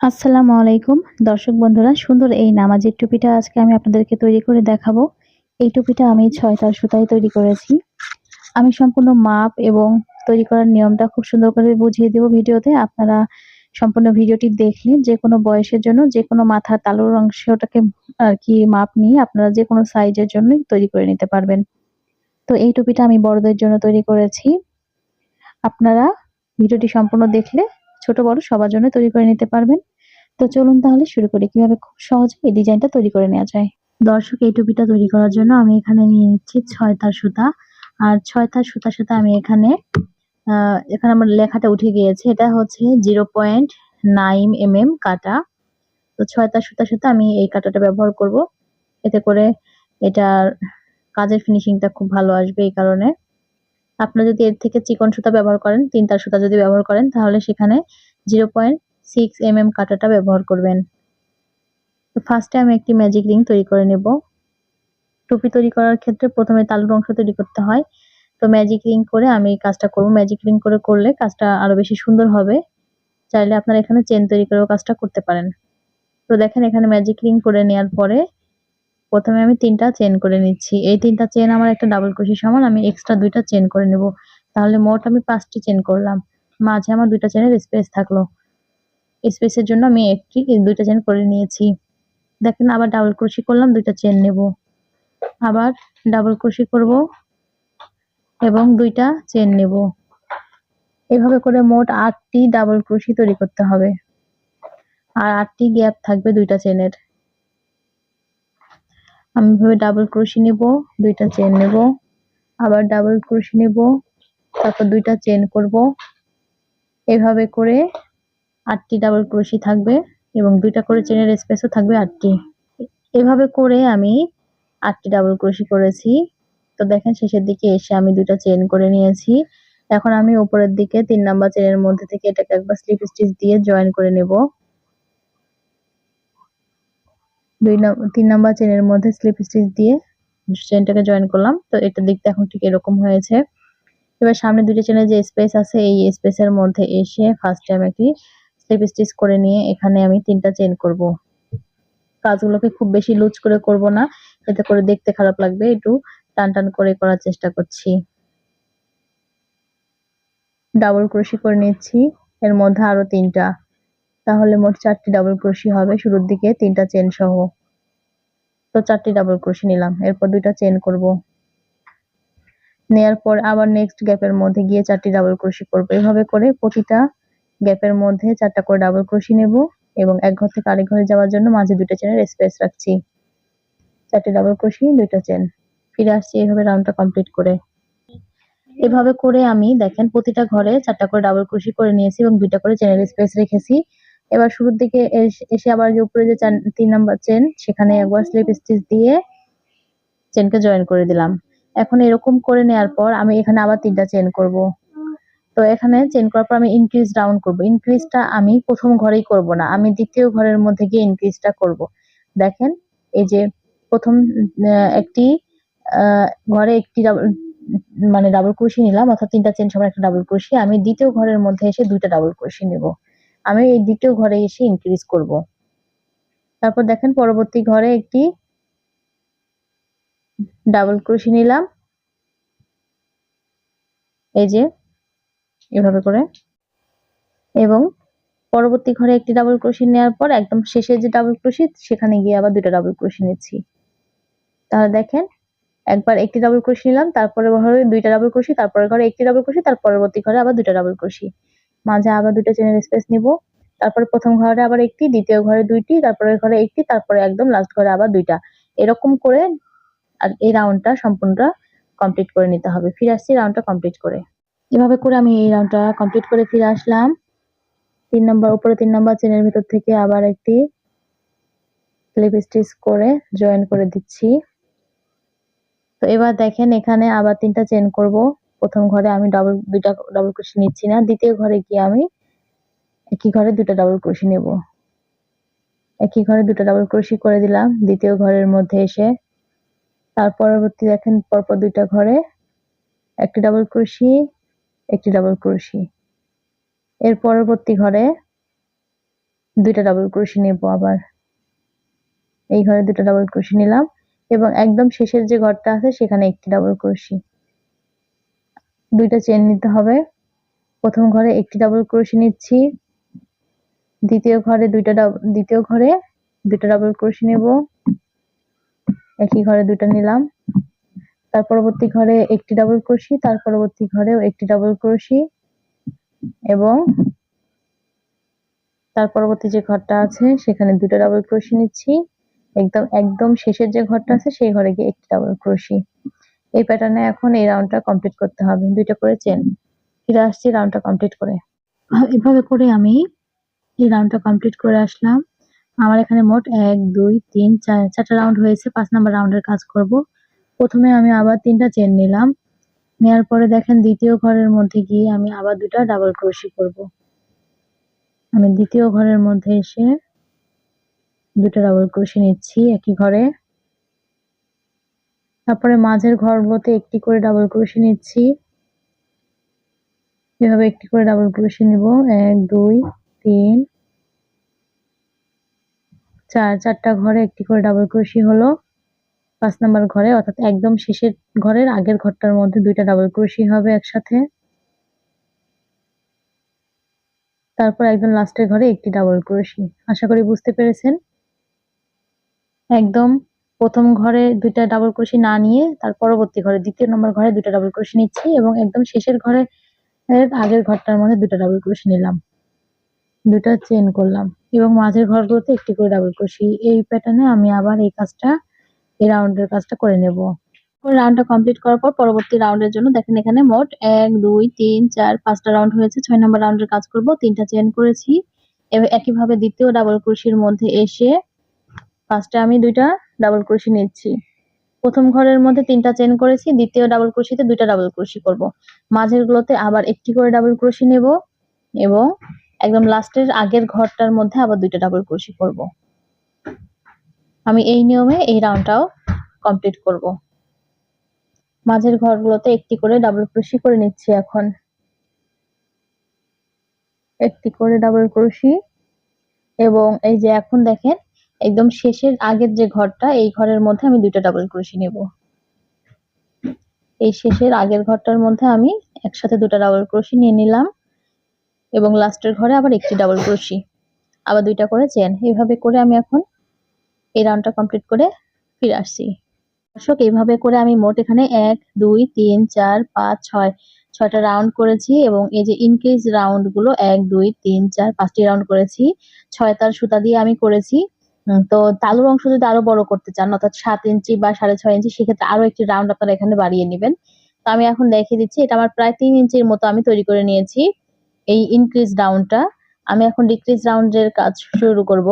আসসালামু আলাইকুম। দর্শক বন্ধুরা, সুন্দর এই নামাজের টুপিটা আজকে আমি আপনাদেরকে তৈরি করে দেখাবো। এই টুপিটা আমি ছয়টার সুতায় তৈরি করেছি। আমি সম্পূর্ণ মাপ এবং তৈরি করার নিয়মটা খুব সুন্দর করে বুঝিয়ে দেব ভিডিওতে। আপনারা সম্পূর্ণ ভিডিওটি দেখলে যে কোনো বয়সের জন্য, যে কোনো মাথার তালুর অংশটাকে আর কি মাপ নিয়ে আপনারা যে কোনো সাইজের জন্যই তৈরি করে নিতে পারবেন। তো এই টুপিটা আমি বড়দের জন্য তৈরি করেছি। আপনারা ভিডিওটি সম্পূর্ণ দেখলে ছোট বড় সবার জন্য তৈরি করে নিতে পারবেন। তো চলুন তাহলে শুরু করি। কীভাবে খুব সহজে এই ডিজাইনটা তৈরি করে নেওয়া যায়। দর্শক, এই টুপিটা তৈরি করার জন্য আমি এখানে নিয়ে নিচ্ছি ছয় তার সুতা। আর ছয় তার সুতার সাথে আমি এখানে এখানে আমার লেখাটা উঠে গিয়েছে। এটা হচ্ছে zero point nine M M কাটা। তো ছয় তার সুতার সাথে আমি এই কাটাটা ব্যবহার করব। এতে করে এটার কাজের ফিনিশিংটা খুব ভালো আসবে এই কারণে। আপনারা যদি এর থেকে চিকন সুতা ব্যবহার করেন তিন তার সুতা যদি ব্যবহার করেন, তাহলে সেখানে zero point six M M কাটাটা ব্যবহার করবেন। ফার্স্টে আমি একটি ম্যাজিক রিং তৈরি করে নেব। টুপি তৈরি করার ক্ষেত্রে প্রথমে তালুর অংশ তৈরি করতে হয়। তো ম্যাজিক রিং করে আমি কাজটা করব। ম্যাজিক রিং করে করলে কাজটা আরও বেশি সুন্দর হবে। চাইলে আপনারা এখানে চেন তৈরি করেও কাজটা করতে পারেন। তো দেখেন এখানে ম্যাজিক রিং করে নেওয়ার পরে প্রথমে আমি তিনটা চেন করে নিচ্ছি। এই তিনটা চেন আমার একটা ডাবল ক্রোশি সমান, আমি এক্সট্রা দুইটা চেন করে নেব। তাহলে মোট আমি পাঁচটি চেন করলাম। মাঝে আমার দুইটা চেনের স্পেস থাকল। স্পেসের জন্য আমি একটি দুইটা চেন করে নিয়েছি। দেখেন আবার ডাবল ক্রোশি করলাম, দুইটা চেন নেব। আবার ডাবল ক্রোশি করব এবং দুইটা চেন নেব। এভাবে করে মোট আটটি ডাবল ক্রোশি তৈরি করতে হবে। আর আটটি গ্যাপ থাকবে দুইটা চেনের আমি ভাবে ডাবল ক্রোশি নেব, দুইটা চেন নেব। আবার ডাবল ক্রোশি নেব, তারপর দুইটা চেন করব। এভাবে করে আটটি ডাবল ক্রোশি থাকবে এবং দুইটা করে চেনের স্পেসও থাকবে আটটি। এভাবে করে আমি আটটি ডাবল ক্রোশি করেছি। তো দেখেন শেষের দিকে এসে আমি দুইটা চেন করে নিয়েছি। এখন আমি উপরের দিকে তিন নাম্বার চেনের মধ্যে থেকে এটাকে একবার স্লিপ স্টিচ দিয়ে জয়েন করে নেব। দুই তিন নাম্বার চেনের মধ্যে স্লিপ স্টিচ দিয়ে চেনটাকে জয়েন করলাম। তো এটা দেখতে এখন ঠিক এরকম হয়েছে। এবার সামনে দুটো চেনের যে স্পেস আছে, এই স্পেসের মধ্যে এসে ফার্স্টে আমি একটি স্লিপ স্টিচ করে নিয়ে এখানে আমি তিনটা চেন করব। কাজগুলোকে খুব বেশি লুজ করে করব না, এতে করে দেখতে খারাপ লাগবে, একটু টান টান করে করার চেষ্টা করছি। ডাবল ক্রোশি করে নিচ্ছি, এর মধ্যে আরও তিনটা। তাহলে মোট চারটি ডাবল ক্রোশি হবে, শুরুর দিকে তিনটা চেন সহ। তো চারটি ডাবল ক্রোশি নিলাম, এরপর দুইটা চেন করব। নেয়ার পর আবার নেক্সট গ্যাপের মধ্যে গিয়ে চারটি ডাবল ক্রোশি করব। এভাবে করে প্রতিটা গ্যাপের মধ্যে চারটা করে ডাবল ক্রোশি নেব এবং এক ঘর থেকে আরেক ঘরে যাওয়ার জন্য মাঝে দুইটা চেনের স্পেস রাখছি। চারটে ডাবল ক্রোশি দুইটা চেন ফিরে আসছি এইভাবে রাউন্ডটা কমপ্লিট করে। এভাবে করে আমি দেখেন প্রতিটা ঘরে চারটা করে ডাবল ক্রোশি করে নিয়েছি এবং দুইটা করে চেনের স্পেস রেখেছি। এবার শুরুর দিকে এসে আবার যে উপরে যে তিন নাম্বার চেন সেখানে একবার স্লিপ স্টিচ দিয়ে চেনকে জয়েন করে দিলাম। এখন এরকম করে নেওয়ার পর আমি এখানে আবার তিনটা চেন করব। তো এখানে চেন করার পর আমি ইনক্রিজ ডাউন করব। ইনক্রিজটা আমি প্রথম ঘরেই করব না, আমি দ্বিতীয় ঘরের মধ্যে গিয়ে ইনক্রিজটা করব। দেখেন, এই যে প্রথম একটি ঘরে একটি মানে ডাবল ক্রোশি নিলাম, অর্থাৎ তিনটা চেন সমান একটা ডাবল ক্রোশি আমি দ্বিতীয় ঘরের মধ্যে এসে দুইটা ডাবল ক্রোশি নেব। আমি এই দ্বিতীয় ঘরে এসে ইনক্রিজ করব। তারপর দেখেন, পরবর্তী ঘরে একটি ডাবল ক্রোশি নিলাম। এই যে এভাবে করে। এবং পরবর্তী ঘরে একটি ডাবল ক্রোশি নেওয়ার পর একদম শেষে যে ডাবল ক্রোশি সেখানে গিয়ে আবার দুটো ডাবল ক্রোশি নিচ্ছি। তাহলে দেখেন, একবার একটি ডাবল ক্রোশি নিলাম, তারপরে ঘরে দুইটা ডাবল ক্রোশি তারপরে ঘরে একটি ডাবল ক্রোশি তার পরবর্তী ঘরে আবার দুটো ডাবল ক্রোশি মাঝে আবার দুটো চেনের স্পেস নিব, তারপরে প্রথম ঘরে আবার একটি, দ্বিতীয় ঘরে দুইটি তারপরে ঘরে একটি, তারপরে একদম লাস্ট ঘরে আবার দুইটা। এরকম করে আর এই রাউন্ডটা সম্পূর্ণটা কমপ্লিট করে নিতে হবে। ফিরে আসছি রাউন্ডটা কমপ্লিট করে। এভাবে করে আমি এই রাউন্ডটা কমপ্লিট করে ফিরে আসলাম। তিন নম্বর উপরে তিন নম্বর চেনের ভিতর থেকে আবার একটি স্লিপ স্টিচ করে জয়েন করে দিচ্ছি। তো এবার দেখেন এখানে আবার তিনটা চেন করব। প্রথম ঘরে আমি ডাবল দুইটা ডাবল ক্রোশি নিচ্ছি না। দ্বিতীয় ঘরে গিয়ে আমি একই ঘরে দুটো ডাবল ক্রোশি নেব। একই ঘরে দুটো ডাবল ক্রোশি করে দিলাম। দ্বিতীয় ঘরের মধ্যে এসে তার পরবর্তী দেখেন পরপর দুইটা ঘরে একটি ডাবল ক্রোশি একটি ডাবল ক্রোশি এর পরবর্তী ঘরে দুইটা ডাবল ক্রোশি নেব আবার। এই ঘরে দুটো ডাবল ক্রোশি নিলাম এবং একদম শেষের যে ঘরটা আছে সেখানে একটি ডাবল ক্রোশি দুইটা চেন নিতে হবে। প্রথম ঘরে একটি ডাবল ক্রোশি নিচ্ছি। দ্বিতীয় ঘরে দুইটা দ্বিতীয় ঘরে দুইটা ডাবল ক্রোশি নেব। একই ঘরে দুইটা নিলাম। তার পরবর্তী ঘরে একটি ডাবল ক্রোশি তার পরবর্তী ঘরেও একটি ডাবল ক্রোশি এবং তার পরবর্তী যে ঘরটা আছে, সেখানে দুটো ডাবল ক্রোশি নিচ্ছি। একদম একদম শেষের যে ঘরটা আছে, সেই ঘরে গিয়ে একটি ডাবল ক্রোশি এই প্যাটার্নে এখন এই রাউন্ডটা কমপ্লিট করতে হবে। দুইটা করে চেন ফিরে আসছি রাউন্ডটা কমপ্লিট করে। এভাবে করে আমি এই রাউন্ডটা কমপ্লিট করে আসলাম। আমার এখানে মোট এক, দুই, তিন, চার, চারটা রাউন্ড হয়েছে। পাঁচ নাম্বার রাউন্ডের কাজ করব। প্রথমে আমি আবার তিনটা চেন নিলাম। নেওয়ার পরে দেখেন দ্বিতীয় ঘরের মধ্যে গিয়ে আমি আবার দুটা ডাবল ক্রোশি করব। আমি দ্বিতীয় ঘরের মধ্যে এসে দুটো ডাবল ক্রোশি নিচ্ছি একই ঘরে। তারপরে মাঝের ঘরগুলোতে একটি করে ডাবল ক্রোশি নিচ্ছি। এভাবে একটি করে ডাবল ক্রোশি নিব। এক, দুই, তিন, চার, চারটা ঘরে একটি করে ডাবল ক্রোশি হলো। পাঁচ নাম্বার ঘরে, অর্থাৎ একদম শেষের ঘরের আগের ঘরটার মধ্যে দুইটা ডাবল ক্রোশি হবে একসাথে। তারপর একদম লাস্টের ঘরে একটি ডাবল ক্রোশি আশা করি বুঝতে পেরেছেন? একদম প্রথম ঘরে দুইটা ডাবল ক্রোশি না নিয়ে, তার পরবর্তী ঘরে, দ্বিতীয় নম্বর ঘরে দুটা ডাবল ক্রোশি নিচ্ছি এবং একদম শেষের ঘরে আগের ঘরটার মধ্যে দুটা ডাবল ক্রোশি নিলাম। দুটা চেন করলাম এবং মাঝের ঘরগুলোতে একটি করে ডাবল ক্রোশি এই প্যাটার্নে আমি আবার এই কাজটা এই রাউন্ডের কাজটা করে নেব। রাউন্ডটা কমপ্লিট করার পর পরবর্তী রাউন্ডের জন্য দেখেন এখানে মোট এক, দুই, তিন, চার, পাঁচটা রাউন্ড হয়েছে। ছয় নম্বর রাউন্ডের কাজ করব, তিনটা চেন করেছি। একইভাবে দ্বিতীয় ডাবল ক্রোশির মধ্যে এসে ফার্স্টে আমি দুইটা ডাবল ক্রোশি নিচ্ছি। প্রথম ঘরের মধ্যে তিনটা চেন করেছি, দ্বিতীয় ডাবল ক্রোশিতে দুইটা ডাবল ক্রোশি করব। মাঝের গুলোতে আবার একটি করে ডাবল ক্রোশি নেব এবং একদম লাস্টের আগের ঘরটার মধ্যে আবার দুইটা ডাবল ক্রোশি করব। আমি এই নিয়মে এই রাউন্ডটাও কমপ্লিট করব। মাঝের ঘরগুলোতে একটি করে ডাবল ক্রোশি করে নিচ্ছি এখন। একটি করে ডাবল ক্রোশি এবং এই যে এখন দেখেন, একদম শেষের আগের যে ঘরটা, এই ঘরের মধ্যে আমি দুইটা ডাবল ক্রোশি নেব। এই শেষের আগের ঘরটার মধ্যে আমি একসাথে দুটা ডাবল ক্রোশি নিয়ে নিলাম এবং লাস্টের ঘরে আবার একটি ডাবল ক্রোশি আবার দুইটা করে চেন এইভাবে করে আমি এখন এই রাউন্ডটা কমপ্লিট করে ফিরে আসছি। দর্শক, এইভাবে করে আমি মোট এখানে এক, দুই, তিন, চার, পাঁচ, ছয়, ছয়টা রাউন্ড করেছি এবং এই যে ইনক্রিজ রাউন্ডগুলো, এক, দুই, তিন, চার, পাঁচটি রাউন্ড করেছি, ছয় তার সুতা দিয়ে আমি করেছি। তো তালুর অংশ যদি আরও বড় করতে চান, অর্থাৎ সাত ইঞ্চি বা সাড়ে ছয় ইঞ্চি, সেক্ষেত্রে আরও একটি রাউন্ড আপনারা এখানে বাড়িয়ে নেবেন। তো আমি এখন দেখিয়ে দিচ্ছি, এটা আমার প্রায় তিন ইঞ্চির মতো আমি তৈরি করে নিয়েছি। এই ইনক্রিজ রাউন্ডটা আমি এখন ডিক্রিজ রাউন্ডের কাজ শুরু করব।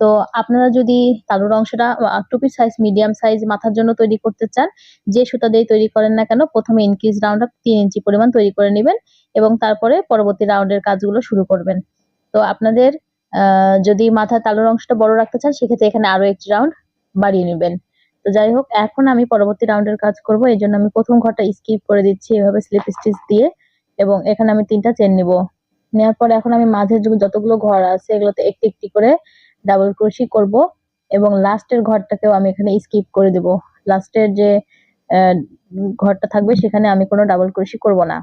তো আপনারা যদি তালুর অংশটা টুপির সাইজ মিডিয়াম সাইজ মাথার জন্য তৈরি করতে চান, যে সুতা দিয়ে তৈরি করেন না কেন, প্রথমে ইনক্রিজ রাউন্ডটা তিন ইঞ্চি পরিমাণ তৈরি করে নেবেন এবং তারপরে পরবর্তী রাউন্ডের কাজগুলো শুরু করবেন। তো আপনাদের যদি মাথার তালুর অংশটা বড় রাখতে চান, সেক্ষেত্রে এখানে আরও একটি রাউন্ড বাড়িয়ে নেবেন। তো যাই হোক, এখন আমি পরবর্তী রাউন্ডের কাজ করব। এই জন্য আমি প্রথম ঘরটা স্কিপ করে দিচ্ছি এভাবে স্লিপ স্টিচ দিয়ে এবং এখানে আমি তিনটা চেন নিব। নেওয়ার পরে এখন আমি মাঝের যতগুলো ঘর আছে, এগুলোতে একটি একটি করে ডাবল ক্রোশি করব এবং লাস্টের ঘরটাকেও আমি এখানে স্কিপ করে দেব। লাস্টের যে ঘরটা থাকবে সেখানে আমি কোনো ডাবল ক্রোশি করব না।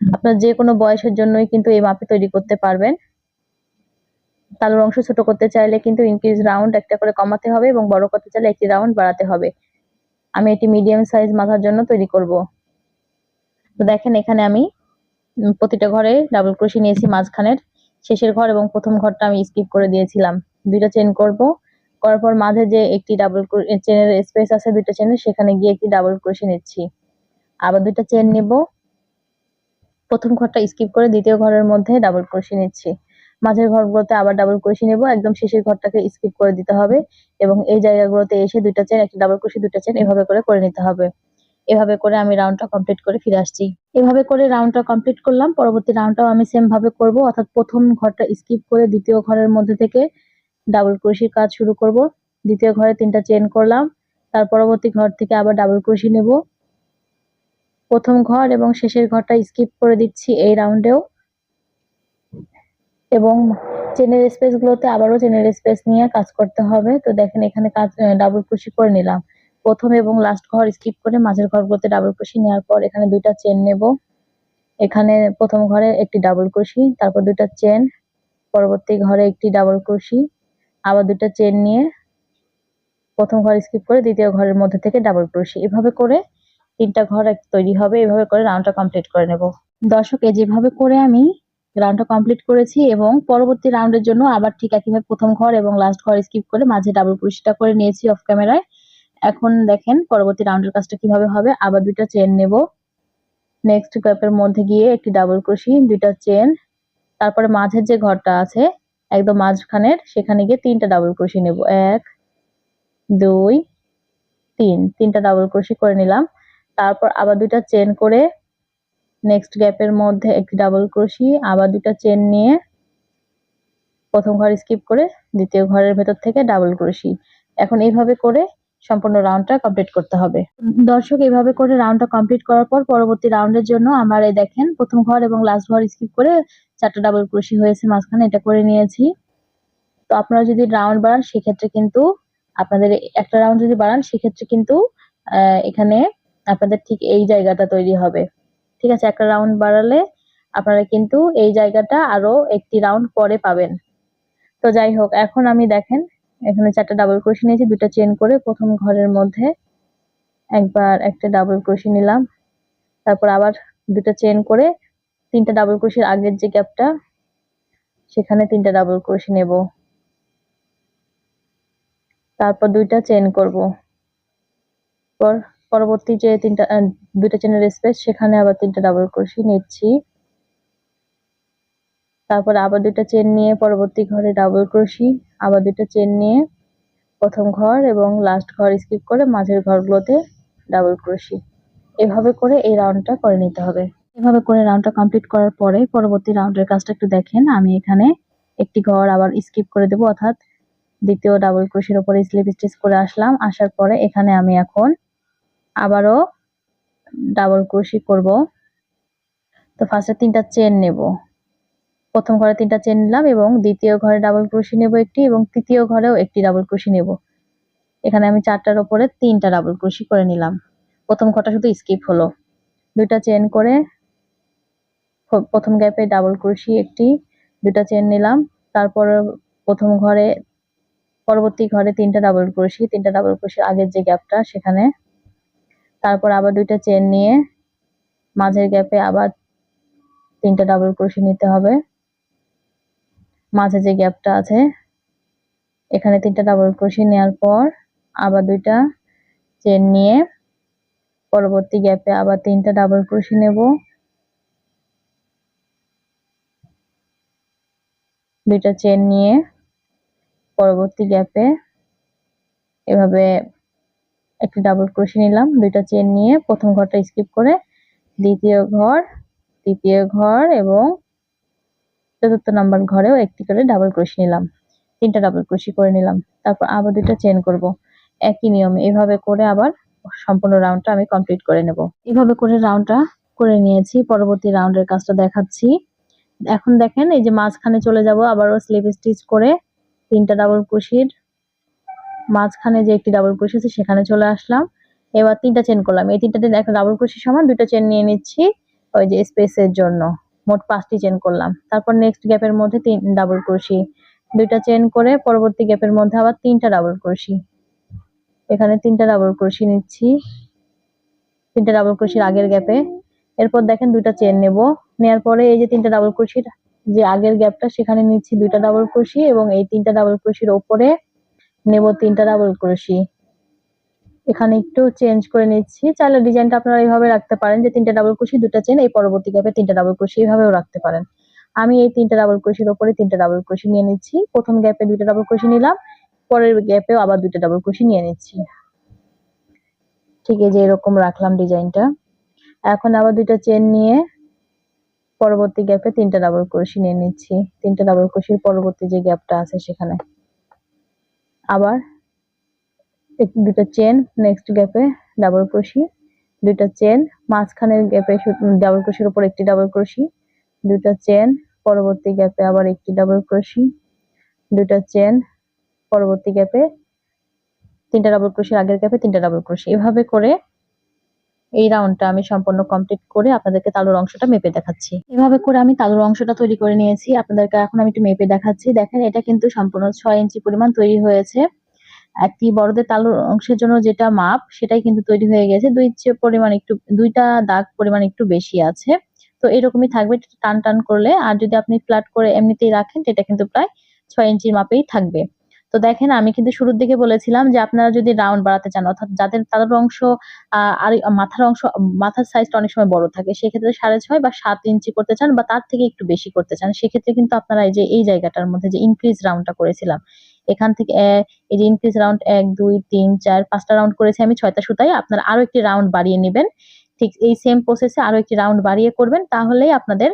আপনার যে কোনো বয়সের জন্যই কিন্তু এই মাপে তৈরি করতে পারবেন। তালুর অংশ ছোট করতে চাইলে কিন্তু ইনক্রিজ রাউন্ড একটা করে কমাতে হবে এবং বড় করতে চাইলে একটি রাউন্ড বাড়াতে হবে। আমি এটি মিডিয়াম সাইজ মাথার জন্য তৈরি করব। তো দেখেন এখানে আমি প্রতিটা ঘরে ডাবল ক্রোশি নিয়েছি মাঝখানের। শেষের ঘর এবং প্রথম ঘরটা আমি স্কিপ করে দিয়েছিলাম। দুইটা চেন করব। করার পর মাঝে যে একটি ডাবল চেনের স্পেস আছে দুইটা চেনের সেখানে গিয়ে একটি ডাবল ক্রোশি নিচ্ছি। আবার দুইটা চেন নেব। প্রথম ঘরটা স্কিপ করে দ্বিতীয় ঘরের মধ্যে ডাবল ক্রোশি নিচ্ছি। মাঝের ঘরগুলোতে আবার ডাবল ক্রোশি নেব। একদম শেষের ঘরটাকে স্কিপ করে দিতে হবে এবং এই জায়গাগুলোতে এসে দুইটা চেন একটা ডাবল ক্রোশি দুইটা চেন এভাবে করে করে নিতে হবে। এভাবে করে আমি রাউন্ডটা কমপ্লিট করে ফিরে আসছি। এভাবে করে রাউন্ডটা কমপ্লিট করলাম, পরবর্তী রাউন্ডটাও আমি সেম ভাবে করব, অর্থাৎ প্রথম ঘরটা স্কিপ করে দ্বিতীয় ঘরের মধ্যে থেকে ডাবল ক্রোশির কাজ শুরু করব। দ্বিতীয় ঘরে তিনটা চেন করলাম, তার পরবর্তী ঘর থেকে আবার ডাবল ক্রোশি নেব। প্রথম ঘর এবং শেষের ঘরটা স্কিপ করে দিচ্ছি এই রাউন্ডেও এবং চেনের স্পেসগুলোতে আবারও চেনের স্পেস নিয়ে কাজ করতে হবে। তো দেখেন এখানে কাজ ডাবল ক্রোশি করে নিলাম। প্রথম এবং লাস্ট ঘর স্কিপ করে মাঝের ঘরগুলোতে ডাবল ক্রোশি নেওয়ার পর এখানে দুইটা চেন নেব। এখানে প্রথম ঘরে একটি ডাবল ক্রোশি তারপর দুইটা চেন পরবর্তী ঘরে একটি ডাবল ক্রোশি আবার দুইটা চেন নিয়ে প্রথম ঘর স্কিপ করে দ্বিতীয় ঘরের মধ্যে থেকে ডাবল ক্রোশি এভাবে করে তিনটা ঘর তৈরি হবে, এভাবে করে রাউন্ডটা কমপ্লিট করে নেব। দর্শক, এই যেভাবে করে আমি রাউন্ডটা কমপ্লিট করেছি এবং পরবর্তী রাউন্ডের জন্য আবার ঠিক একইভাবে প্রথম ঘর এবং লাস্ট ঘর স্কিপ করে মাঝে ডাবল ক্রোশিটা করে নিয়েছি অফ ক্যামেরায় এখন দেখেন পরবর্তী রাউন্ডের কাজটা কীভাবে হবে? আবার দুইটা চেন নেব। নেক্সট গ্যাপের মধ্যে গিয়ে একটি ডাবল ক্রোশি দুইটা চেন তারপরে মাঝের যে ঘরটা আছে, একদম মাঝখানের, সেখানে গিয়ে তিনটা ডাবল ক্রোশি নেব। এক, দুই, তিন। তিনটা ডাবল ক্রোশি করে নিলাম। তারপর আবার দুইটা চেন করে নেক্সট গ্যাপের মধ্যে একটি ডাবল ক্রোশি আবার দুইটা চেন নিয়ে প্রথম ঘর স্কিপ করে দ্বিতীয় ঘরের ভেতর থেকে ডাবল ক্রোশি এখন এইভাবে করে সম্পূর্ণ রাউন্ডটা কমপ্লিট করতে হবে। দর্শক এইভাবে করে রাউন্ডটা কমপ্লিট করার পর পরবর্তী রাউন্ডের জন্য আমার এই দেখেন, প্রথম ঘর এবং লাস্ট ঘর স্কিপ করে চারটা ডাবল ক্রোশি হয়েছে, মাঝখানে এটা করে নিয়েছি। তো আপনারা যদি রাউন্ড বাড়ান, সেক্ষেত্রে কিন্তু আপনাদের একটা রাউন্ড যদি বাড়ান, সেক্ষেত্রে কিন্তু এখানে আপনাদের ঠিক এই জায়গাটা তৈরি হবে। ঠিক আছে, একটা রাউন্ড বাড়ালে আপনারা কিন্তু এই জায়গাটা আরও একটি রাউন্ড পরে পাবেন। তো যাই হোক, এখন আমি দেখেন এখানে চারটা ডাবল ক্রোশি নিয়েছি দুটা চেন করে প্রথম ঘরের মধ্যে একবার একটা ডাবল ক্রোশি নিলাম। তারপর আবার দুটা চেন করে তিনটা ডাবল ক্রোশির আগের যে গ্যাপটা সেখানে তিনটা ডাবল ক্রোশি নেব। তারপর দুইটা চেন করব। পর, পরবর্তী যে তিনটা দুইটা চেনের স্পেস সেখানে আবার তিনটা ডাবল ক্রোশি নিচ্ছি। তারপর আবার দুইটা চেন নিয়ে পরবর্তী ঘরে ডাবল ক্রোশি আবার দুটা চেন নিয়ে প্রথম ঘর এবং লাস্ট ঘর স্কিপ করে মাঝের ঘরগুলোতে ডাবল ক্রোশি এভাবে করে এই রাউন্ডটা করে নিতে হবে। এভাবে করে রাউন্ডটা কমপ্লিট করার পরে পরবর্তী রাউন্ডের কাজটা একটু দেখেন। আমি এখানে একটি ঘর আবার স্কিপ করে দেবো, অর্থাৎ দ্বিতীয় ডাবল ক্রোশের উপরে স্লিপ স্টিচ করে আসলাম। আসার পরে এখানে আমি এখন আবারও ডাবল ক্রোশি করব। তো ফার্স্টে তিনটা চেন নেব। প্রথম ঘরে তিনটা চেন নিলাম এবং দ্বিতীয় ঘরে ডাবল ক্রোশি নেব একটি এবং তৃতীয় ঘরেও একটি ডাবল ক্রোশি নেব। এখানে আমি চারটার ওপরে তিনটা ডাবল ক্রোশি করে নিলাম। প্রথম ঘরটা শুধু স্কিপ হলো। দুইটা চেন করে প্রথম গ্যাপে ডাবল ক্রোশি একটি দুটা চেন নিলাম। তারপর প্রথম ঘরে, পরবর্তী ঘরে তিনটা ডাবল ক্রোশি তিনটা ডাবল ক্রোশির আগের যে গ্যাপটা সেখানে। তারপর আবার দুইটা চেন নিয়ে মাঝের গ্যাপে আবার তিনটা ডাবল ক্রোশি নিতে হবে। মাঝে যে গ্যাপটা আছে, এখানে তিনটা ডাবল ক্রোশি নেওয়ার পর আবার দুইটা চেন নিয়ে পরবর্তী গ্যাপে আবার তিনটা ডাবল ক্রোশি নেব। দুইটা চেন নিয়ে পরবর্তী গ্যাপে এভাবে একটি ডাবল ক্রোশি নিলাম। দুইটা চেন নিয়ে প্রথম ঘরটা স্কিপ করে দ্বিতীয় ঘর, তৃতীয় ঘর এবং চতুর্থ নাম্বার ঘরেও একটি করে ডাবল ক্রোশি নিলাম। তিনটা ডাবল ক্রোশি করে নিলাম। তারপর আবার দুইটা চেন করব। একই নিয়মে। এভাবে করে আবার সম্পূর্ণ রাউন্ডটা আমি কমপ্লিট করে নেব। এভাবে করে রাউন্ডটা করে নিয়েছি। পরবর্তী রাউন্ডের কাজটা দেখাচ্ছি। এখন দেখেন, এই যে মাঝখানে চলে যাব, আবারও স্লিপ স্টিচ করে তিনটা ডাবল ক্রোশির মাঝখানে যে একটি ডাবল ক্রোশি আছে, সেখানে চলে আসলাম। এবার তিনটা চেন করলাম। এই তিনটা একটা ডাবল ক্রোশির সমান দুটো চেন নিয়ে নিচ্ছি ওই যে স্পেসের জন্য। মোট পাঁচটি চেন করলাম। তারপর নেক্সট গ্যাপের মধ্যে তিন ডাবল ক্রোশি দুইটা চেন করে পরবর্তী গ্যাপের মধ্যে আবার তিনটা ডাবল ক্রোশি এখানে তিনটা ডাবল ক্রোশি নিচ্ছি। তিনটা ডাবল ক্রোশির আগের গ্যাপে এরপর দেখেন দুইটা চেন নেব। নেয়ার পরে এই যে তিনটা ডাবল ক্রোশির যে আগের গ্যাপটা সেখানে নিচ্ছি দুইটা ডাবল ক্রোশি এবং এই তিনটা ডাবল ক্রোশির ওপরে নেব তিনটা ডাবল ক্রোশি এখানে একটু চেঞ্জ করে নিচ্ছি। চাইলে ডিজাইনটা আপনারা এইভাবে রাখতে পারেন যে তিনটা ডাবল ক্রোশি দুটা চেন এই পরবর্তী গ্যাপে তিনটা ডাবল ক্রোশি এইভাবেও রাখতে পারেন। আমি এই তিনটা ডাবল ক্রোশির ওপরে তিনটা ডাবল ক্রোশি নিয়ে নিচ্ছি। প্রথম গ্যাপে দুইটা ডাবল ক্রোশি নিলাম, পরের গ্যাপেও আবার দুইটা ডাবল ক্রোশি নিয়ে নিচ্ছি। ঠিক আছে এরকম রাখলাম ডিজাইনটা এখন আবার দুইটা চেন নিয়ে পরবর্তী গ্যাপে তিনটা ডাবল ক্রোশি নিয়ে নিচ্ছি। তিনটা ডাবল ক্রোশির পরবর্তী যে গ্যাপটা আছে সেখানে। আবার দুটা চেন নেক্সট গ্যাপে ডাবল ক্রোশি দুইটা চেন মাঝখানের গ্যাপে ডাবল ক্রোশির উপর একটি ডাবল ক্রোশি দুটা চেন পরবর্তী গ্যাপে আবার একটি ডাবল ক্রোশি দুটা চেন পরবর্তী গ্যাপে তিনটা ডাবল ক্রোশি আগের গ্যাপে তিনটা ডাবল ক্রোশি এভাবে করে এই রাউন্ডটা আমি সম্পূর্ণ কমপ্লিট করে আপনাদেরকে তালুর অংশটা মেপে দেখাচ্ছি। এভাবে করে আমি তালুর অংশটা তৈরি করে নিয়েছি। আপনাদেরকে এখন আমি একটু মেপে দেখাচ্ছি। দেখেন, এটা কিন্তু সম্পূর্ণ ছয় ইঞ্চি পরিমাণ তৈরি হয়েছে। একটি বড়দের তালুর অংশের জন্য যেটা মাপ, সেটাই কিন্তু তৈরি হয়ে গেছে। দুই পরিমাণ একটু, দুইটা দাগ পরিমাণ একটু বেশি আছে। তো এরকমই থাকবে টান টান করলে। আর যদি আপনি ফ্ল্যাট করে এমনিতেই রাখেন এটা কিন্তু প্রায় ছয় ইঞ্চির মাপেই থাকবে। তো দেখেন, আমি কিন্তু শুরুর দিকে বলেছিলাম যে আপনারা যদি রাউন্ড বাড়াতে চান, অর্থাৎ যাদের তাদের অংশ আর মাথার অংশ, মাথার সাইজটা অনেক সময় বড় থাকে, সেক্ষেত্রে সাড়ে ছয় বা সাত ইঞ্চি করতে চান বা তার থেকে একটু বেশি করতে চান, সেক্ষেত্রে কিন্তু আপনারা এই যে, এই জায়গাটার মধ্যে যে ইনক্রিজ রাউন্ডটা করেছিলাম এখান থেকে এই যে ইনক্রিজ রাউন্ড এক, দুই, তিন, চার, পাঁচটা রাউন্ড করেছি আমি ছয়টা সুতায়, আপনারা আরও একটি রাউন্ড বাড়িয়ে নেবেন। ঠিক এই সেম প্রসেসে আরও একটি রাউন্ড বাড়িয়ে করবেন, তাহলেই আপনাদের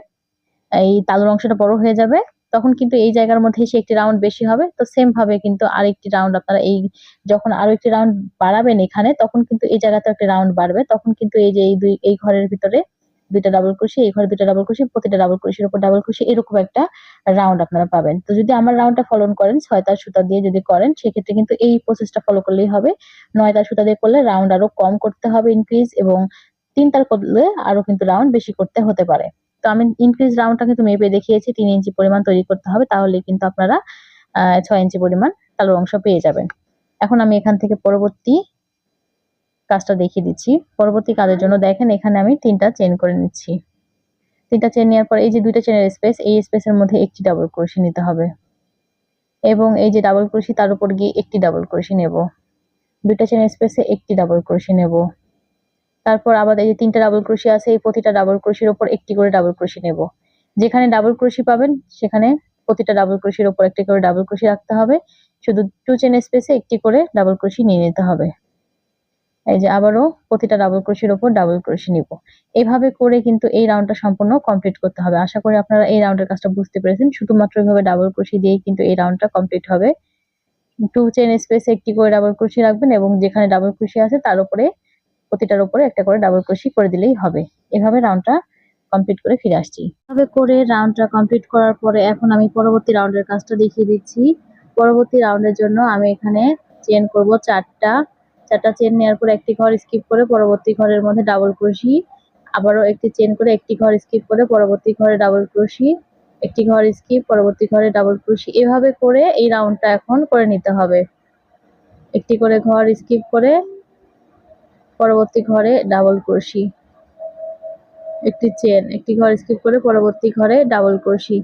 এই তালুর অংশটা বড় হয়ে যাবে। তখন কিন্তু এই জায়গার মধ্যে এসে একটি রাউন্ড বেশি হবে, তো সেম ভাবে কিন্তু আরেকটি রাউন্ড আপনারা এই যখন আরও একটি রাউন্ড বাড়াবেন এখানে, তখন কিন্তু এই জায়গাতে একটা রাউন্ড বাড়বে, তখন কিন্তু এই যে এই দুই, এই ঘরের ভিতরে দুইটা ডাবল ক্রোশি এই ঘরে দুইটা ডাবল ক্রোশি প্রতিটা ডাবল ক্রোশির উপর ডাবল ক্রোশি এরকম একটা রাউন্ড আপনারা পাবেন। তো যদি আমার রাউন্ডটা ফলো করেন ছয় তার সুতা দিয়ে যদি করেন, সেক্ষেত্রে কিন্তু এই প্রসেসটা ফলো করলেই হবে। নয় তার সুতা দিয়ে করলে রাউন্ড আরও কম করতে হবে ইনক্রিজ এবং তিন তার করলে আরও কিন্তু রাউন্ড বেশি করতে হতে পারে। তো আমি ইনক্রিজ রাউন্ডটা কিন্তু মেপে দেখিয়েছি, তিন ইঞ্চি পরিমাণ তৈরি করতে হবে, তাহলে কিন্তু আপনারা ছয় ইঞ্চি পরিমাণ তালুর অংশ পেয়ে যাবেন। এখন আমি এখান থেকে পরবর্তী কাজটা দেখিয়ে দিচ্ছি। পরবর্তী কাজের জন্য দেখেন এখানে আমি তিনটা চেন করে নিচ্ছি। তিনটা চেন নেওয়ার পর এই যে দুইটা চেনের স্পেস এই স্পেসের মধ্যে একটি ডাবল ক্রোশি নিতে হবে। এবং এই যে ডাবল ক্রোশি তার উপর গিয়ে একটি ডাবল ক্রোশি নেব। দুইটা চেনের স্পেসে একটি ডাবল ক্রোশি নেব। তারপর আবার এই যে তিনটা ডাবল ক্রোশি আছে, এই প্রতিটা ডাবল ক্রোশির উপর একটি করে ডাবল ক্রোশি নেব। যেখানে ডাবল ক্রোশি পাবেন, সেখানে প্রতিটা ডাবল ক্রোশির উপর একটি করে ডাবল ক্রোশি রাখতে হবে। শুধু টু চেন স্পেসে একটি করে ডাবল ক্রোশি নিয়ে নিতে হবে। এই যে আবারও প্রতিটা ডাবল ক্রোশির উপর ডাবল ক্রোশি নিব। এইভাবে করে কিন্তু এই রাউন্ডটা সম্পূর্ণ কমপ্লিট করতে হবে। আশা করি আপনারা এই রাউন্ডের কাজটা বুঝতে পেরেছেন। শুধুমাত্র এইভাবে ডাবল ক্রোশি দিয়েই কিন্তু এই রাউন্ডটা কমপ্লিট হবে। টু চেন স্পেসে একটি করে ডাবল ক্রোশি রাখবেন এবং যেখানে ডাবল ক্রোশি আছে তার উপরে, প্রতিটার উপরে একটা করে ডাবল ক্রোশি করে দিলেই হবে। এভাবে রাউন্ডটা কমপ্লিট করে ফিরে আসছি। এভাবে করে রাউন্ডটা কমপ্লিট করার পরে এখন আমি পরবর্তী রাউন্ডের কাজটা দেখিয়ে দিচ্ছি। পরবর্তী রাউন্ডের জন্য আমি এখানে চেন করব চারটা চারটা চেন নেওয়ার পর একটি ঘর স্কিপ করে পরবর্তী ঘরের মধ্যে ডাবল ক্রোশি আবারও একটি চেন করে একটি ঘর স্কিপ করে পরবর্তী ঘরে ডাবল ক্রোশি একটি ঘর স্কিপ পরবর্তী ঘরে ডাবল ক্রোশি এভাবে করে এই রাউন্ডটা এখন করে নিতে হবে। একটি করে ঘর স্কিপ করে পরবর্তী ঘরে ডাবল ক্রোশি একটি চেন একটি ঘর স্কিপ করে পরবর্তী ঘরে ডাবল ক্রোশি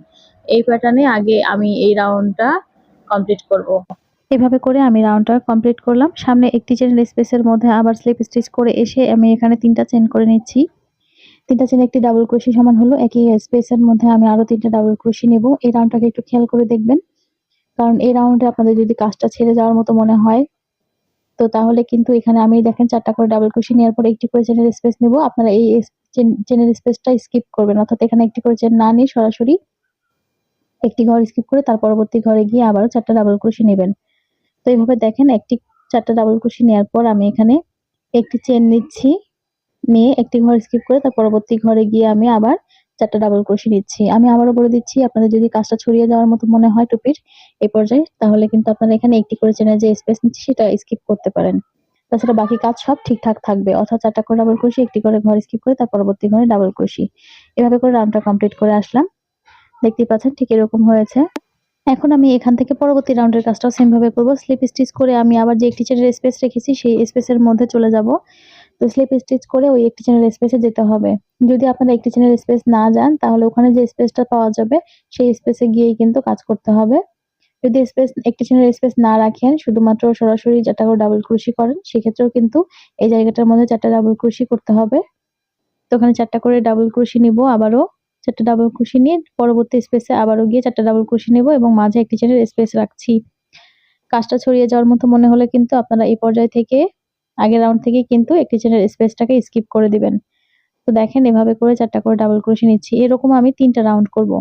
এই প্যাটার্নে আগে আমি এই রাউন্ডটা কমপ্লিট করব। এভাবে করে আমি রাউন্ডটা কমপ্লিট করলাম। সামনে একটি চেন স্পেসের মধ্যে আবার স্লিপ স্টিচ করে এসে আমি এখানে তিনটা চেন করে নিচ্ছি। তিনটা চেন একটি ডাবল ক্রোশি সমান হলো। একই স্পেসের মধ্যে আমি আরও তিনটা ডাবল ক্রোশি নেব। এই রাউন্ডটাকে একটু খেয়াল করে দেখবেন। কারণ এই রাউন্ডে আপনাদের যদি কাজটা ছেড়ে যাওয়ার মতো মনে হয়, তো তাহলে কিন্তু এখানে আমি দেখেন চারটা করে ডাবল ক্রোশি নেওয়ার পর একটি করে চেনের স্পেস নেব। আপনারা এই চেনের স্পেসটা স্কিপ করবেন। অর্থাৎ এখানে একটি করে চেন না নিয়ে সরাসরি একটি ঘর স্কিপ করে তার পরবর্তী ঘরে গিয়ে আবারও চারটা ডাবল ক্রোশি নেবেন। তো এইভাবে দেখেন একটি, চারটা ডাবল ক্রোশি নেওয়ার পর আমি এখানে একটি চেন নিচ্ছি, নিয়ে একটি ঘর স্কিপ করে তার পরবর্তী ঘরে গিয়ে আমি আবার চারটা ডাবল ক্রোশি নিচ্ছি। আমি আবারও বলে দিচ্ছি, আপনাদের যদি কাজটা ছড়িয়ে যাওয়ার মতো মনে হয় টুপির এই পর্যায়ে, তাহলে কিন্তু আপনারা এখানে একটি করে চেনের যে স্পেস নিচ্ছি সেটা স্কিপ করতে পারেন। তাছাড়া বাকি কাজ সব ঠিকঠাক থাকবে, অর্থাৎ চারটা করে ডাবল ক্রোশি একটি করে ঘর স্কিপ করে তার পরবর্তী ঘরে ডাবল ক্রোশি এভাবে করে রাউন্ডটা কমপ্লিট করে আসলাম। দেখতেই পাচ্ছেন ঠিক এরকম হয়েছে। এখন আমি এখান থেকে পরবর্তী রাউন্ডের কাজটাও সেম ভাবে করব। স্লিপ স্টিচ করে আমি আবার যে একটি চেনের স্পেস রেখেছি, সেই স্পেসের মধ্যে চলে যাব। তো স্লিপ স্টিচ করে ওই একটি চেনের স্পেসে যেতে হবে। যদি আপনারা একটি চেনের স্পেস না যান, তাহলে ওখানে যে স্পেসটা পাওয়া যাবে, সেই স্পেসে গিয়েই কিন্তু কাজ করতে হবে। যদি স্পেস একটি চেনের স্পেস না রাখেন, শুধুমাত্র সরাসরি চারটা করে ডাবল ক্রুশি করেন, সেক্ষেত্রেও কিন্তু এই জায়গাটার মধ্যে চারটা ডাবল ক্রুশি করতে হবে। তো ওখানে চারটা করে ডাবল ক্রুশি নিব আবারও। চারটা ডাবল ক্রুশি নিয়ে পরবর্তী স্পেসে আবারও গিয়ে চারটা ডাবল ক্রুশি নেব এবং মাঝে একটি চেনের স্পেস রাখছি। কাজটা ছড়িয়ে যাওয়ার মতো মনে হলে কিন্তু আপনারা এই পর্যায় থেকে, আগের রাউন্ড থেকে কিন্তু একটি চেনের স্পেসটাকে স্কিপ করে দিবেন। তো দেখেন এভাবে করে চারটা করে ডাবল ক্রোশি নিচ্ছি। এরকম আমি তিনটা রাউন্ড করব।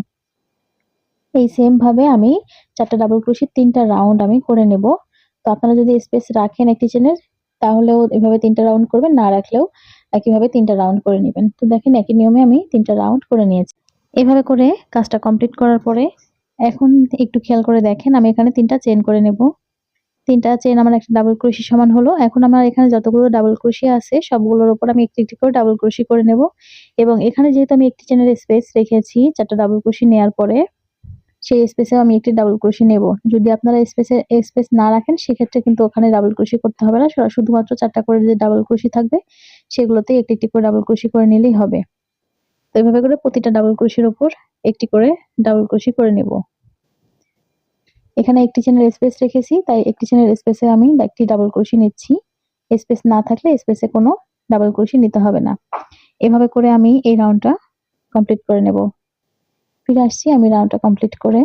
এই সেম ভাবে আমি চারটা ডাবল ক্রোশি তিনটা রাউন্ড আমি করে নেব। তো আপনারা যদি স্পেস রাখেন একটি চেনের তাহলেও এভাবে তিনটা রাউন্ড করবেন, না রাখলেও একইভাবে তিনটা রাউন্ড করে নেবেন। তো দেখেন একই নিয়মে আমি তিনটা রাউন্ড করে নিয়েছি। এভাবে করে কাজটা কমপ্লিট করার পরে এখন একটু খেয়াল করে দেখেন, আমি এখানে তিনটা চেন করে নেব। তিনটা চেন আমার একটা ডাবল ক্রোশি সমান হলো। এখন আমার এখানে যতগুলো ডাবল ক্রোশি আছে, সবগুলোর উপর আমি একটি একটি করে ডাবল ক্রোশি করে নেব। এবং এখানে যেহেতু আমি একটি চেনের স্পেস রেখেছি, চারটা ডাবল ক্রোশি নেওয়ার পরে সেই স্পেসে আমি একটি ডাবল ক্রোশি নেব। যদি আপনারা স্পেসে স্পেস না রাখেন, সেক্ষেত্রে কিন্তু ওখানে ডাবল ক্রোশি করতে হবে না। শুধুমাত্র চারটা করে যে ডাবল ক্রোশি থাকবে, সেগুলোতেই একটি একটি করে ডাবল ক্রোশি করে নিলেই হবে। তো এভাবে করে প্রতিটা ডাবল ক্রোশির উপর একটি করে ডাবল ক্রোশি করে নেব। এখানে একটি চেনের স্পেস রেখেছি, তাই একটি চেনের স্পেসে আমি একটি ডাবল ক্রোশি নিচ্ছি। স্পেস না থাকলে স্পেসে কোনো ডাবল ক্রোশি নিতে হবে না। এভাবে করে আমি এই রাউন্ডটা কমপ্লিট করে নেব। ফিরে আসছি আমি রাউন্ডটা কমপ্লিট করে।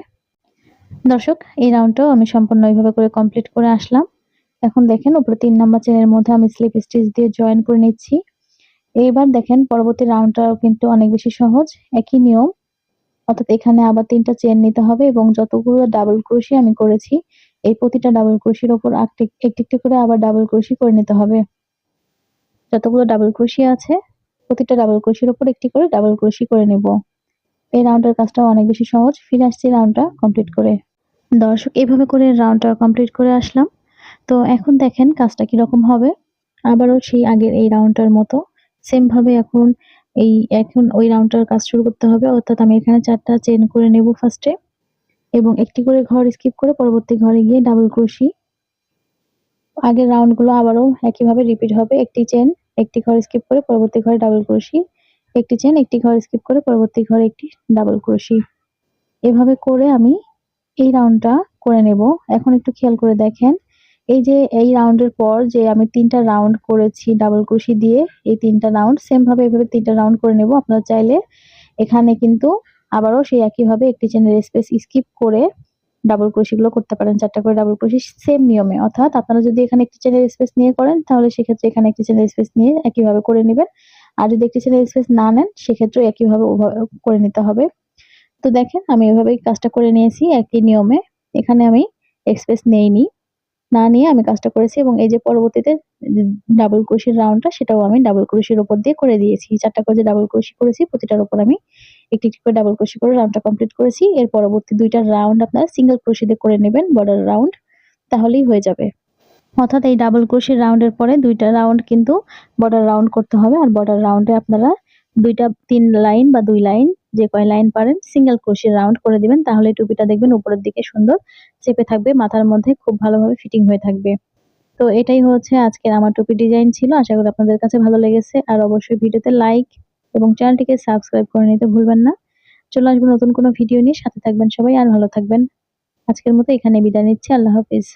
দর্শক, এই রাউন্ডটাও আমি সম্পূর্ণ এইভাবে করে কমপ্লিট করে আসলাম। এখন দেখেন উপরে তিন নাম্বার চেনের মধ্যে আমি স্লিপ স্টিচ দিয়ে জয়েন করে নিচ্ছি। এইবার দেখেন পরবর্তী রাউন্ডটাও কিন্তু অনেক বেশি সহজ, একই নিয়ম। অর্থাৎ এখানে আবার তিনটা চেন নিতে হবে এবং যতগুলো ডাবল ক্রোশি আমি করেছি, এই প্রতিটা ডাবল ক্রোশির ওপর একটি একটি করে আবার ডাবল ক্রোশি করে নিতে হবে। যতগুলো ডাবল ক্রোশি আছে, প্রতিটা ডাবল ক্রোশির ওপর একটি করে ডাবল ক্রোশি করে নেব। এই রাউন্ডের কাজটাও অনেক বেশি সহজ। ফিরে আসছি রাউন্ডটা কমপ্লিট করে। দর্শক এইভাবে করে রাউন্ডটা কমপ্লিট করে আসলাম। তো এখন দেখেন কাজটা কীরকম হবে। আবারও সেই আগের এই রাউন্ডটার মতো। সেম ভাবে এখন এই, এখন ওই রাউন্ডটার কাজ শুরু করতে হবে। অর্থাৎ আমি এখানে চারটা চেন করে নেব ফার্স্টে এবং একটি করে ঘর স্কিপ করে পরবর্তী ঘরে গিয়ে ডাবল ক্রোশি আগের রাউন্ডগুলো আবারও একইভাবে রিপিট হবে। একটি চেন একটি ঘর স্কিপ করে পরবর্তী ঘরে ডাবল ক্রোশি একটি চেন একটি ঘর স্কিপ করে পরবর্তী ঘরে একটি ডাবল ক্রোশি এভাবে করে আমি এই রাউন্ডটা করে নেব। এখন একটু খেয়াল করে দেখেন, এই যে এই রাউন্ডের পর যে আমি তিনটা রাউন্ড করেছি ডাবল ক্রোশি দিয়ে, এই তিনটা রাউন্ড সেম ভাবে এভাবে তিনটা রাউন্ড করে নেব। আপনারা চাইলে এখানে কিন্তু আবারও সেই একইভাবে একটি চেনের স্পেস স্কিপ করে ডাবল ক্রোশিগুলো করতে পারেন, চারটা করে ডাবল ক্রোশি সেম নিয়মে। অর্থাৎ আপনারা যদি এখানে একটি চেনের স্পেস নিয়ে করেন, তাহলে সেক্ষেত্রে এখানে একটি চেনের স্পেস নিয়ে একইভাবে করে নেবেন। আর যদি একটি চেনের স্পেস না নেন সেক্ষেত্রে একইভাবে করে নিতে হবে। তো দেখেন, আমি এভাবেই কাজটা করে নিয়েছি একই নিয়মে। এখানে আমি এক্সপ্রেস নেইনি। না নিয়ে আমি কাজটা করেছি এবং এই যে পরবর্তীতে ডাবল ক্রোশির রাউন্ডটা সেটাও আমি ডাবল ক্রোশির উপর দিয়ে করে দিয়েছি। চারটা করে যে ডাবল ক্রোশি করেছি, প্রতিটার উপর আমি একটি একটি করে ডাবল ক্রোশি করে রাউন্ডটা কমপ্লিট করেছি। এর পরবর্তী দুইটা রাউন্ড আপনারা সিঙ্গেল ক্রোশি দিয়ে করে নেবেন বর্ডার রাউন্ড তাহলেই হয়ে যাবে। অর্থাৎ এই ডাবল ক্রোশির রাউন্ডের পরে দুইটা রাউন্ড কিন্তু বর্ডার রাউন্ড করতে হবে। আর বর্ডার রাউন্ডে আপনারা দুইটা, তিন লাইন বা দুই লাইন যে কয় লাইন পারেন সিঙ্গেল ক্রোশি রাউন্ড করে দিবেন। তাহলে টুপিটা দেখবেন উপরের দিকে সুন্দর চেপে থাকবে, মাথার মধ্যে খুব ভালোভাবে ফিটিং হয়ে থাকবে। তো এটাই হচ্ছে আজকের আমার টুপি ডিজাইন ছিল। আশা করি আপনাদের কাছে ভালো লেগেছে। আর অবশ্যই ভিডিওতে লাইক এবং চ্যানেলটিকে সাবস্ক্রাইব করে নিতে ভুলবেন না। চলে আসব নতুন কোনো ভিডিও নিয়ে। সাথে থাকবেন সবাই আর ভালো থাকবেন। আজকের মতো এখানে বিদায় নিচ্ছি। আল্লাহ হাফিজ।